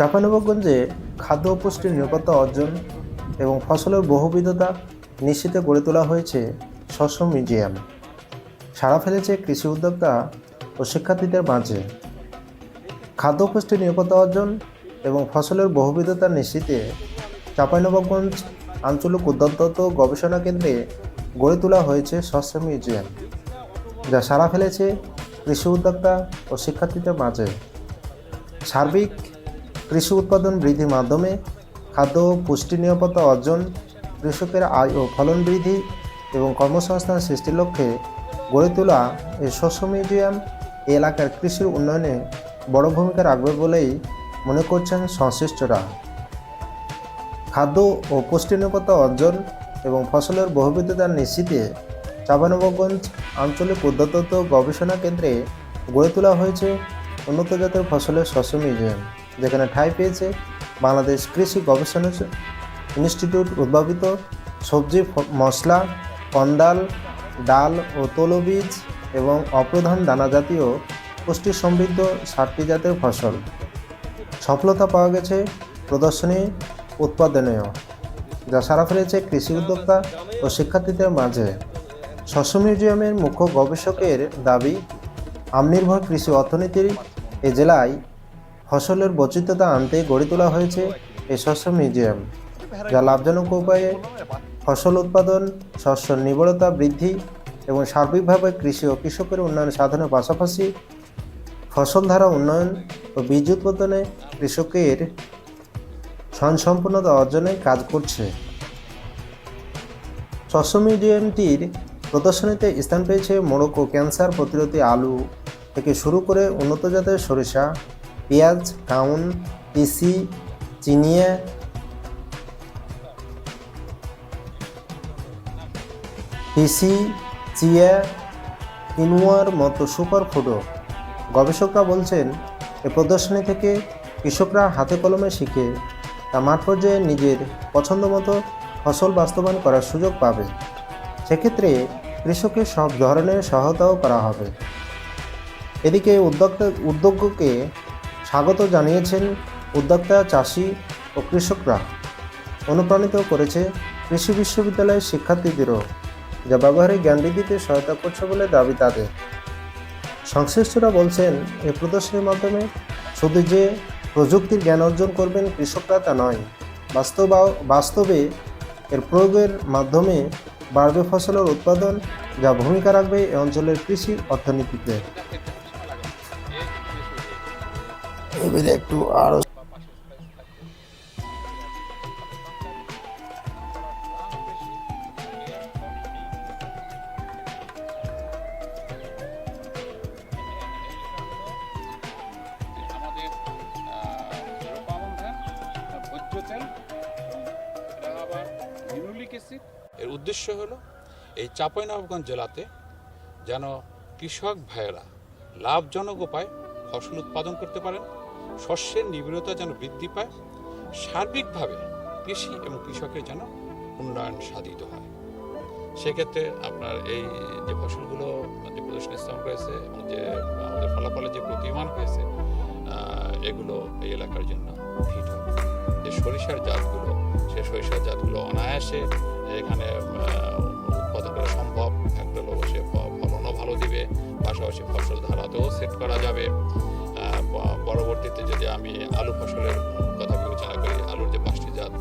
চাঁপানবাবগঞ্জে খাদ্য পুষ্টির নিরাপত্তা অর্জন এবং ফসলের বহুবিধতা নিশ্চিত গড়ে তোলা হয়েছে শস্য মিউজিয়াম। সাড়া ফেলেছে কৃষি উদ্যোক্তা ও শিক্ষার্থীদের মাঝে। খাদ্য পুষ্টির নিরাপত্তা অর্জন এবং ফসলের বহুবিধতা নিশ্চিতে চাঁপাইনবাবগঞ্জ আঞ্চলিক উদ্যোক্ত গবেষণা কেন্দ্রে গড়ে তোলা হয়েছে শস্য মিউজিয়াম, যা সাড়া ফেলেছে কৃষি উদ্যোক্তা ও শিক্ষার্থীদের মাঝে। সার্বিক কৃষি উৎপাদন বৃদ্ধির মাধ্যমে খাদ্য ও পুষ্টি নিরাপত্তা অর্জন, কৃষকের আয় ও ফলন বৃদ্ধি এবং কর্মসংস্থান সৃষ্টির লক্ষ্যে গড়ে তোলা এই শস্য মিউজিয়াম এলাকার কৃষির উন্নয়নে বড় ভূমিকা রাখবে বলেই মনে করছেন সংশ্লিষ্টরা। খাদ্য ও পুষ্টি নিরাপত্তা অর্জন এবং ফসলের বহুবিধতা নিশ্চিতে চাঁপানবাবগঞ্জ আঞ্চলিক উদ্যোক্ত গবেষণা কেন্দ্রে গড়ে তোলা হয়েছে উন্নত জাতের ফসলের শস্য মিউজিয়াম। যেখানে ঠাঁই পেয়েছে বাংলাদেশ কৃষি গবেষণা ইনস্টিটিউট উদ্ভাবিত সবজি মশলা কন্দাল ডাল ও তৈলবীজ এবং অপ্রধান দানা জাতীয় পুষ্টি সমৃদ্ধ ষাটটি জাতের ফসল। সফলতা পাওয়া গেছে প্রদর্শনী উৎপাদনেও যা সারা ফেলেছে কৃষি উদ্যোক্তা ও শিক্ষার্থীদের মাঝে। শস্য মিউজিয়ামের মুখ্য গবেষকের দাবি আমনির্ভর কৃষি অর্থনীতির এ জেলায় ফসলের বৈচিত্র্যতা আনতে গড়ে তোলা হয়েছে এই শস্য মিউজিয়াম, যা লাভজনক উপায়ে ফসল উৎপাদন, শস্য নির্ভরতা বৃদ্ধি এবং সার্বিকভাবে কৃষি ও কৃষকের উন্নয়ন সাধনের পাশাপাশি ফসল ধারা উন্নয়ন ও বীজ উৎপাদনে কৃষকের স্বয়ংসম্পূর্ণতা অর্জনে কাজ করছে। শস্য মিউজিয়ামটির প্রদর্শনীতে স্থান পেয়েছে মোড়কো ক্যান্সার প্রতিরোধী আলু থেকে শুরু করে উন্নত জাতের সরিষা পেঁয়াজ, কাউন তিসি চিনিয়া তিসি চিয়া কিনুয়ার মতো সুপার ফুডও গবেষকরা বলছেন, এ প্রদর্শনী থেকে কৃষকরা হাতে কলমে শিখে তা মাঠ পর্যায়ে নিজের পছন্দ মতো ফসল বাস্তবায়ন করার সুযোগ পাবে। সেক্ষেত্রে কৃষকের সব ধরনের সহায়তাও করা হবে। এদিকে উদ্যোক্তা উদ্যোগকে স্বাগত জানিয়েছেন উদ্যোক্তা, চাষি ও কৃষকরা। অনুপ্রাণিত করেছে কৃষি বিশ্ববিদ্যালয়ের শিক্ষার্থীদেরও, যা ব্যবহারিক জ্ঞান বৃদ্ধিতে সহায়তা করছে বলে দাবি তাদের। সংশ্লিষ্টরা বলছেন এই প্রদর্শনীর মাধ্যমে শুধু যে প্রযুক্তির জ্ঞান অর্জন করবেন কৃষকরা তা নয়, বাস্তব বাস্তবে এর প্রয়োগের মাধ্যমে বাড়বে ফসলের উৎপাদন, যা ভূমিকা রাখবে এই অঞ্চলের কৃষি অর্থনীতিতে। আবার লিনুলিক অ্যাসিড এর উদ্দেশ্য হলো এই চাঁপাইনবাবগঞ্জ জেলাতে যেন কৃষক ভাইয়েরা লাভজনক উপায় ফসল উৎপাদন করতে পারেন। শস্যের নিবিড়তা যেন বৃদ্ধি পায়, সার্বিকভাবে কৃষি এবং কৃষকের যেন উন্নয়ন সাধিত হয়। সেক্ষেত্রে আপনার এই যে ফসলগুলো যে প্রদর্শনী স্থাপন করেছে এবং যে, আমাদের ফলাফলে যে প্রতিমান হয়েছে এগুলো এই এলাকার জন্য হিট হবে। যে সরিষার জাতগুলো, সে সরিষার জাতগুলো অনায়াসে এখানে উৎপাদন করা সম্ভব। একটা হলো সে ফলনও ভালো দিবে। পাশাপাশি ফসল ধারাতেও সেট করা যাবে। পরবর্তীতে যদি আমি আলু ফসলের কথা বিবেচনা করি, আলুর যে পাঁচটি জাত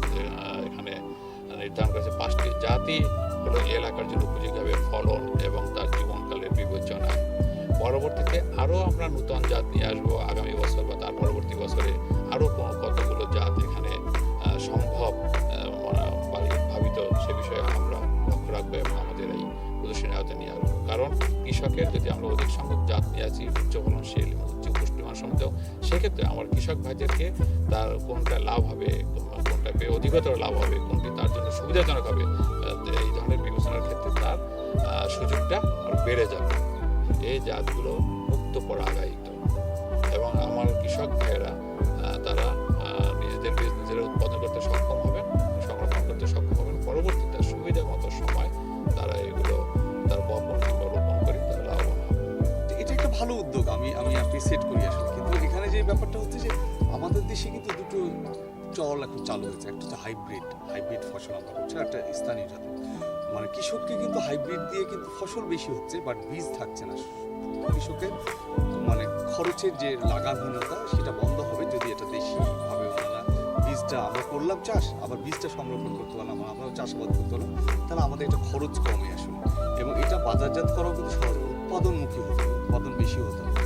এখানে নির্ধারণ করেছে পাঁচটি জাতই হলো এই এলাকার জন্য উপযোগী হবে ফলন এবং তার জীবনকালের বিবেচনা। পরবর্তীতে আরও আমরা নূতন জাত নিয়ে আসব আগামী বছর বা তার পরবর্তী বছরে আরও কতগুলো জাত এখানে সম্ভব ভাবিত সে বিষয়ে আমরা লক্ষ্য রাখব এবং আমাদের এই প্রদর্শনী আয়তে নিয়ে আসব। কারণ কৃষকের যদি আমরা অধিক সংখ্যক জাত নিয়ে আসি, উচ্চ ফলনশীল উচ্চ পুষ্টিমান সমৃদ্ধ, সেক্ষেত্রে আমার কৃষক ভাইদেরকে তার কোনটা লাভ হবে, কোনটা পেয়ে অধিকতর লাভ হবে, কোনটি তার জন্য সুবিধাজনক হবে এই ধরনের বিবেচনার ক্ষেত্রে তার সুযোগটা বেড়ে যাবে। এই জাতগুলো মুক্ত পরাগায়িত। এবং আমার কৃষক ভাইয়েরা তারা নিজেদের নিজেরা উৎপাদন করতে সক্ষম দেশে কিন্তু দুটো চল এখন চালু হয়েছে। একটা হচ্ছে হাইব্রিড হাইব্রিড ফসল আমরা করছি একটা স্থানীয় জাত মানে কৃষককে কিন্তু হাইব্রিড দিয়ে কিন্তু ফসল বেশি হচ্ছে বাট বীজ থাকছে না। কৃষকের মানে খরচের যে লাগামহীনতা সেটা বন্ধ হবে যদি এটা দেশিভাবে ওনারা বীজটা আমরা করলাম চাষ, আবার বীজটা সংরক্ষণ করতে পারলাম আমরাও চাষাবাদ করতে পারলাম, তাহলে আমাদের এটা খরচ কমে আসলে এবং এটা বাজারজাত করাও কিন্তু সহজ উৎপাদনমুখী হতে হবে, উৎপাদন বেশি হতে হবে।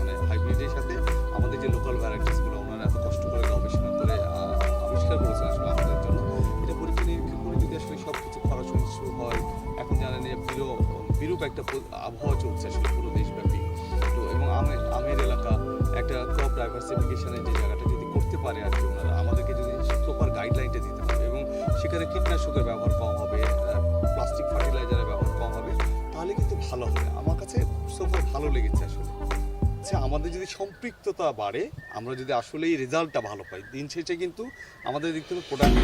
বিরূপ একটা আবহাওয়া চলছে আসলে পুরো দেশব্যাপী। তো এবং আমের আমের এলাকা, একটা ক্রপ ডাইভার্সিফিকেশনের যে জায়গাটা যদি করতে পারে আর কি ওনারা, আমাদেরকে যদি প্রপার গাইডলাইনটা দিতে হবে এবং সেখানে কীটনাশকের ব্যবহার কম হবে প্লাস্টিক ফার্টিলাইজারের ব্যবহার কম হবে, তাহলে কিন্তু ভালো হবে। আমার কাছে সোফার ভালো লেগেছে আসলে। আচ্ছা আমাদের যদি সম্পৃক্ততা বাড়ে, আমরা যদি আসলে এই রেজাল্টটা ভালো পাই, দিন শেষে কিন্তু আমাদের দিক থেকে প্রোডাক্ট